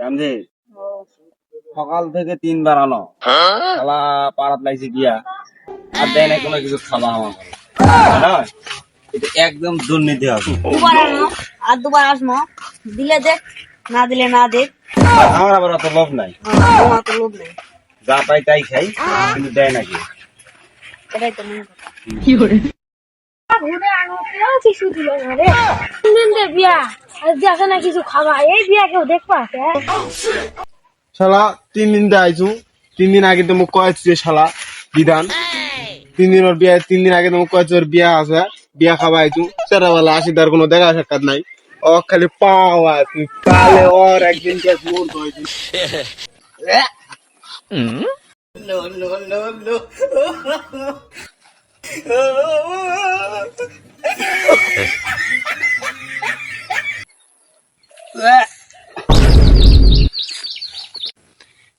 কামজি সকাল থেকে তিনবার আনো খালা পাড়াত লাগছে গিয়া। আর দেয় না কোনো কিছু খাওয়া আমার একদম দুর্নীতি হবে। দুবার আনো আর দুবার আসব দিলে দেখ না দিলে না দেখ আমার আবার অত লোভ নাই। তোমার তো লোভ নেই। যা পাই তাই খাই কিন্তু দেয় নাকি? এটাই তো মনে কথা। কিছু দিল না রে। বিয়া আর দেখে না কিছু খাবা এই বিয়া কেউ দেখবা শালা তিন দিন দিয়ে আইছু তিন দিন আগে তো মোক কয়েছি যে শালা বিধান। তিন দিন ওর বিয়া তিন দিন আগে তো মোক কয়েছি ওর বিয়া আছে বিয়া খাবা আইছু। সেরাবেলা আসি তার কোনো দেখা সাক্ষাৎ নাই। ও খালি পাওয়া তুই ওর একদিন কে মোর দইছি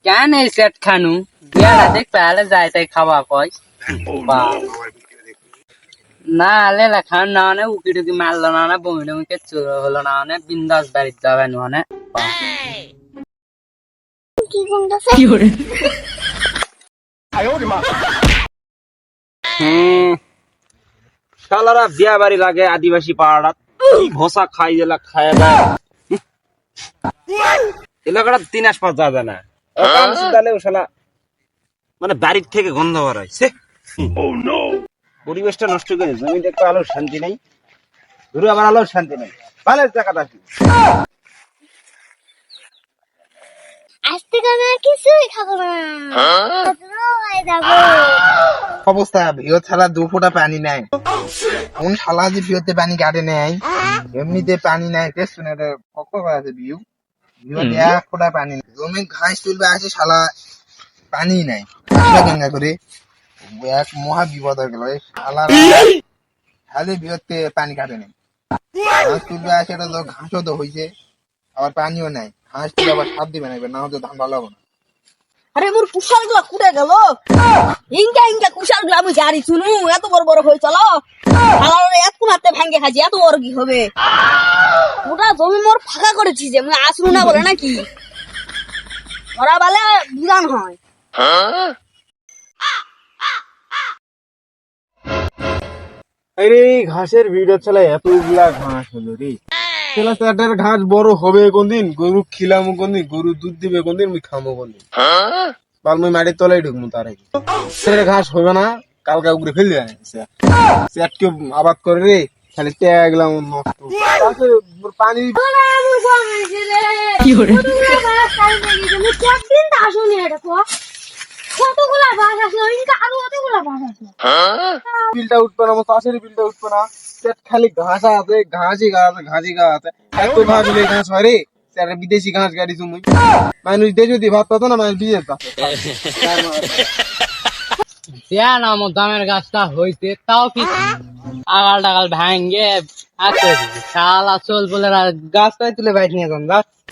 কেন এই সেট খানু বিয়াটা দেখ পেলে যায় তাই খাওয়া কয়। বাহ। না লেলা খান না অনে উকি টুকি মারলো না অনে বমি টমি কিচ্ছু হলো না অনে বিন্দাস বাড়িতে যাবে না অনে হুম শালারা বিয়া বাড়ি লাগে আদিবাসী পাড়াত কি ভোসা খাই দিলা খায় না। এলাকাটা তিন আসপাস যা যায় না। তাহলে শালা মানে বাড়ির থেকে গন্ধ বার হয়েছে পরিবেশটা নষ্ট করে জমি দেখতে আলোর শান্তি নেই। ঘুরে আবার আলোর শান্তি নেই। ভালো কি? আজ থেকে আমি আর কিছুই খাব না। অবস্থা ভিও ছাড়া দু ফোঁটা পানি নাই। কোন শালা যে ভিওতে পানি কাটে নেয়? এমনিতে পানি নাই করে আছে ভিউ ভিওতে এক ফোঁটা পানি নেই। জমি ঘাস তুলবে আসে শালা পানি নাই। গঙ্গা করে? এক মহা বিপদ হয়ে গেল এই শালা খালি ভিওতে পানি কাটে নেই ঘাস তুলবে আসে এটা তো ঘাসও তো হয়েছে আবার পানিও নাই। তুলে আবার সাপ দিবে না এবার, না হলে ধান ভালো হবে না। আরে মোর কুশালগুলা কুটে গেল। ইনকা ইনকা কুশালগুলা আমি জারি শুনু এত বড় বড় হয়ে চলো। এক কোনাতে ভাঙ্গে খাচ্ছি এত বড় কি হবে? ওটা জমি মোর ফাঁকা করেছি যে আমি আসলু না বলে নাকি? ওরা বলে বিধান হয়। আরে ঘাসের ভিড় ছেলে এতগুলা ঘাস হলো রে। তাটার ঘাস বড় হবে কোনদিন? গরু খিলামু কোনদিন? গরু দুধ দিবে কোনদিন? মুই খামো কোনদিন। বাল মুই মাটির তলায় ঢুকমু তার। আগে ছেলে ঘাস হবে না কালকা উপরে ফেলে সেট কেউ আবাদ করে রে খালি ট্যাগলাম নষ্ট। পানি কি করে কতগুলা বাস আসলো? ইনকা আরও কতগুলা বাস আসলো? বিলটা উঠবে না চাষের বিলটা উঠবে না। সেট খালি ঘাস আছে ঘাসই ঘাস আছে ঘাসই ঘাস আছে। এত ঘাস হলে ঘাস হয় রে। সেটা বিদেশি ঘাস গাড়ি তুমি মানুষ দেশে দিয়ে ভাত পাতো না মানুষ দেয়া না আমার দামের গাছটা হইতে তাও কি আগাল টাগাল ভাঙ্গে আছে শালা চল বলে আর গাছটাই তুলে বাইট নিয়ে যান গাছ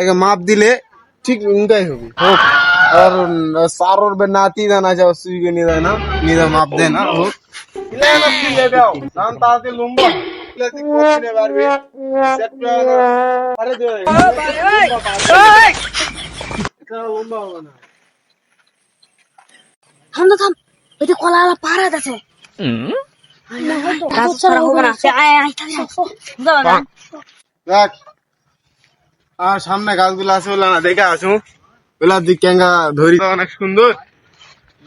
একে মাপ দিলে ঠিক উনটাই হবে। হোক আর সারোর বে নাতি দানা যাও সুইগে নিয়ে যায় না নিয়ে মাপ দেয় না হোক। না? থাম এটা কলা পাড়া আছে। ছাড়া হবে না। দেখ আর সামনে গাছগুলো আছে বলে না দেখে আসু ওলা দিক ক্যাঙ্গা ধরি। অনেক সুন্দর।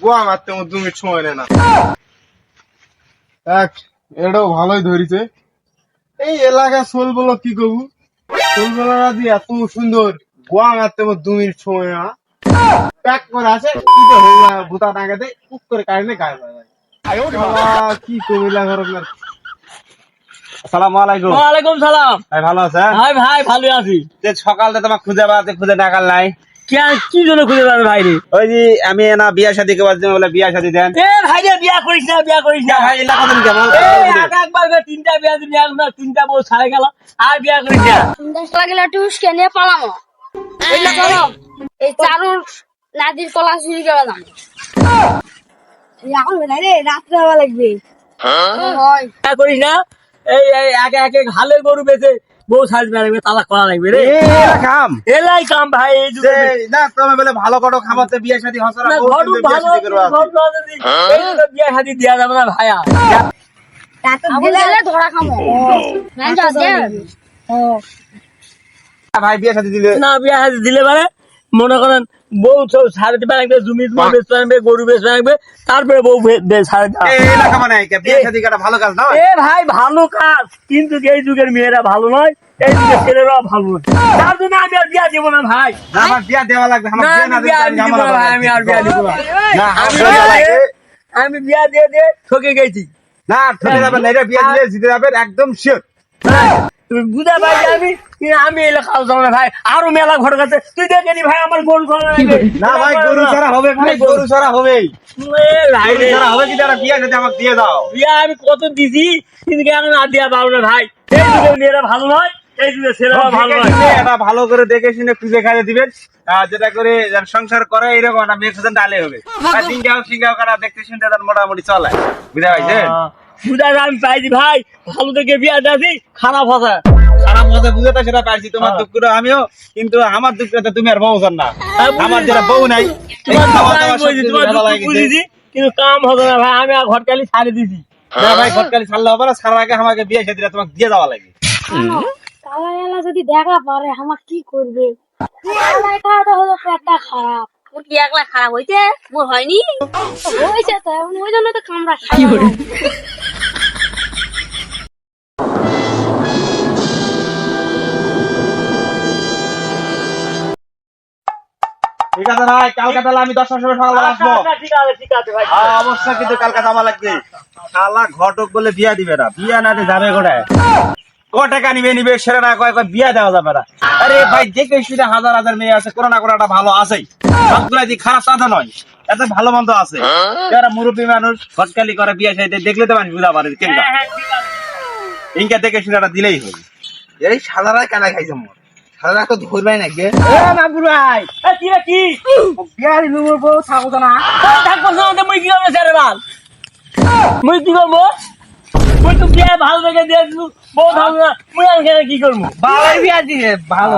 গোয়া মারতে দু মিনিট সময় নেয় না। দেখ এটাও ভালোই ধরিছে। এই এলাকা শোল বলো কি করব? শোল বলারা দিয়ে এত সুন্দর গোয়া মারতে দু মিনিট সময় না। প্যাক করে আছে ভূতা টাঙ্গাতে কুক করে কাটলে গায়ে কি কমিলা ঘর আপনার? আসসালামু আলাইকুম। ওয়ালাইকুম সালাম। ভাই ভালো আছেন? ভাই ভাই ভালো আছি। যে সকালতে তোমার খুঁজে বেড়াতে খুঁজে ডাকাল নাই। কি জন্য খুঁজে পাবে ভাই রে? ওই যে আমি না বিয়া শাদি কে বাজে বলে বিয়া শাদি দেন। এ ভাই রে বিয়া করিস না বিয়া করিস না। ভাই এলাকা দিন কেমন একবার করে তিনটা বিয়া দিবি একবার তিনটা বউ ছাড়ে গেল আর বিয়া করিস না। লাগলে একটু উস্কে নিয়ে পালামো। এই না চলো এই চারুর নাদির কলা চুরি করে দাম এখন রে রাত্রে লাগবে। হয়? করিস না? এই এই একে একে হালে গরু বেচে বউ ছাড়বে লাগবে তালাক করা লাগবে রে। কাম এলাই কাম ভাই এই যুগে না তুমি বলে ভালো করো খাবারতে বিয়া শাদি হসরা ঘটু ভালো যুগে বিয়া শাদি দেয়া যাবে না ভাইয়া। ধরা খামো। না যা দে ভাই বিয়া শাদি দিলে না বিয়া শাদি দিলে মানে মনে করেন বউ সব দিবে লাগবে জমি জমা বেচতে লাগবে গরু বেচতে লাগবে তারপরে বউ এলাকা মানে ভালো কাজ না এ ভাই ভালো কাজ। কিন্তু এই যুগের মেয়েরা ভালো নয় এই যুগের ছেলেরা ভালো নয়। তার জন্য আমি আর বিয়া দেবো না ভাই। আমার বিয়া দেওয়া লাগবে আমার বিয়া আমি না দিব ভাই, আর বিয়া দিব না। না আমি বিয়া দিয়ে- দিয়ে দিয়ে ঠকে গেছি। না ঠকে যাবেন না এটা বিয়া দিলে জিতে যাবেন একদম শিওর বুঝা আমি? আমি এলে যাব না ভাই? আরও মেলা ঘটে গেছে। তুই দেখে নি ভাই আমার গরু লাগবে। না ভাই গরু ছাড়া হবে ভাই গরু ছাড়া হবে কি তারা বিয়া যদি আমাকে দিয়ে দাও। বিয়া আমি কত দিছি? কিন্তু আমি না দিয়া পাবো না ভাই? এই মেয়েরা ভালো নয় এই যুগের ছেলেরা ভালো দেখে নয়। এটা ভালো করে দেখে শুনে খুঁজে খাইয়ে দিবেন। যেটা করে সংসার করে এরকম একটা মেয়ের সাথে ডালে হবে। আর সিঙ্গাও সিঙ্গাও করা দেখতে শুনতে তার মোটামুটি চলে। বুঝা পাইছেন? বুঝা আমি পাইছি ভাই। ভালো থেকে বিয়া দিয়েছি খারাপ হবে। খারাপ মজা বুঝাতে সেটা পাইছি তোমার দুঃখ আমিও কিন্তু আমার দুঃখ তুমি আর বউ না। আমার যেটা বউ নাই এই তোমার খাওয়া দুঃখ আমি দাওয়া সব বুঝি, কিছু তোমার ভালো দুঃখ লাগিছে। বুঝেছি কিন্তু কাম হবে না ভাই আমি আর ছাড়ে দিছি। না ভাই ঘটকালি ছাড়লে হবে না ছাড়ার আগে আমাকে বিয়ে সাথে তোমাকে দিয়ে দেওয়া লাগে। কালা যদি দেখা পারে আমার কি করবে? হলো পেটটা খারাপ। মোর কি একলা খারাপ মোর হয়নি? হয়েছে তো ওই জন্য তো কামড়া খাই আছে ভাই কালকাতা আমি দশটার সময় সকালবেলা আসব। আচ্ছা, ঠিক আছে ঠিক আছে ভাই। হ্যাঁ, অবশ্যই কিন্তু কালকাতা আমার লাগবে। শালা ঘটক বলে বিয়া দিবে না বিয়া না যাবে কোথায়? ক টাকা নিবে নিবে সেটা না কয় কয় বিয়া দেওয়া যাবে না। আরে ভাই দেখে শুনে হাজার হাজার মেয়ে আছে কোনো না কোনো একটা ভালো আছেই। সবগুলাই দি খারাপ সাদা নয় এত ভালো মন্দ আছে। যারা মুরব্বী মানুষ ঘটকালি করে বিয়া সাইতে দেখলে তো মানুষ বুঝা পারে কেন হ্যাঁ হ্যাঁ ইনকা দেখে শুনে একটা দিলেই হবে এই সাদারাই কানা খাইছে মোর? ধরবাই এ ভাই এ কি রে কি? বিয়ারি নুমর বউ থাকো না ও থাকব না মুই কি করব মুই কি করব? মুই তো বিয়ে ভালো দেখে দিয়েছিলু বউ ভালো না মুই আর এখানে কি করব? বিয়া দিছে ভালো।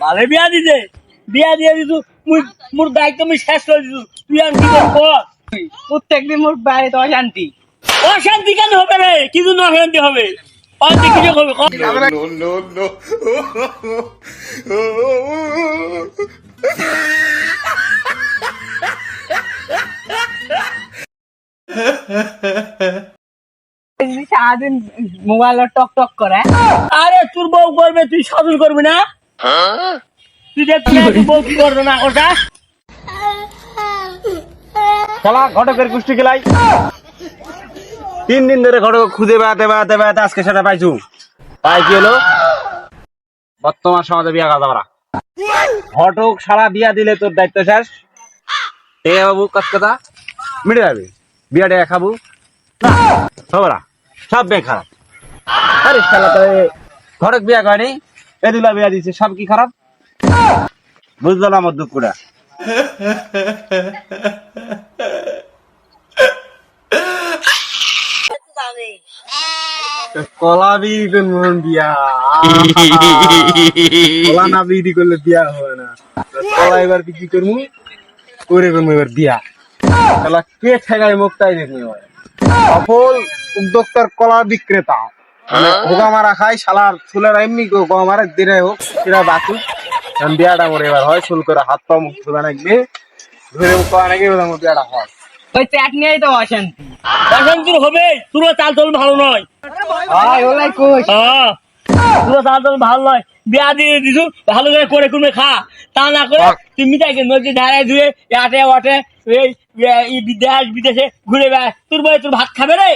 ভালো বিয়া দিতে বিয়া দিয়ে দিতু মুই মোর দায়িত্ব আমি শেষ করে দিতু তুই আর কি করব প্রত্যেকদিন মোর বাইরে তো অশান্তি অশান্তি কেন হবে রে? কিছু না অশান্তি হবে? অশান্তি কিছু হবে সারাদিন মোবাইলে টক টক করে। আরে তোর বউ করবে তুই শাসন করবি না? তুই দেখ তুই বউ কি করবে না ওটা খেলা ঘটকের কুষ্টি খেলাই। তিন দিন ধরে ঘটক খুঁজে বেড়াতে বেড়াতে বেড়াতে আজকে সেটা পাইছু। তাই কি হলো? বর্তমান সমাজে বিয়া কাজ আমরা ঘটক সারা বিয়া দিলে তোর দায়িত্ব শেষ। এ বাবু, কাজ কথা? মিটে যাবে। বিয়াটা খাব হবে। সব বিয়ে খারাপ। আরে শালা, তো ঘটক বিয়া করেনি, এ দুলা বিয়া দিছে, সব কি খারাপ? বুঝলো না আমার দুঃখটা কলা বিক্রি করব বিয়া কলা না বিক্রি করলে বিয়া হবে না। কলা এবার বিক্রি করব করে করব এবার বিয়া। কলা কে ঠেকায় মুখ তাই দেখব এবার সফল উদ্যোক্তার কলা বিক্রেতা মানে হোগা মারা খাই শালার চুলের এমনি গোগা মারা দিনে হোক সেটা বাঁচুক কারণ বিয়াটা করে এবার হয় চুল করে হাত পা মুখ ধুবে নাকবে ধরে মুখ করা নাকি বিয়াটা হয়। ওই পেট নিয়েই তো অশান্তি অশান্তি হবে তোর চাল চল ভালো নয়। ওলাই কই হ্যাঁ তোর চাল চল ভালো নয়। বিয়া দিয়ে দিছু ভালো করে করে কুমে খা। তা না করে তুই তাকে নদী ধারে ধুয়ে আটে ওটে এই এই বিদেশ বিদেশে ঘুরে বেড়ায় তোর বয়ে তোর ভাত খাবে রে?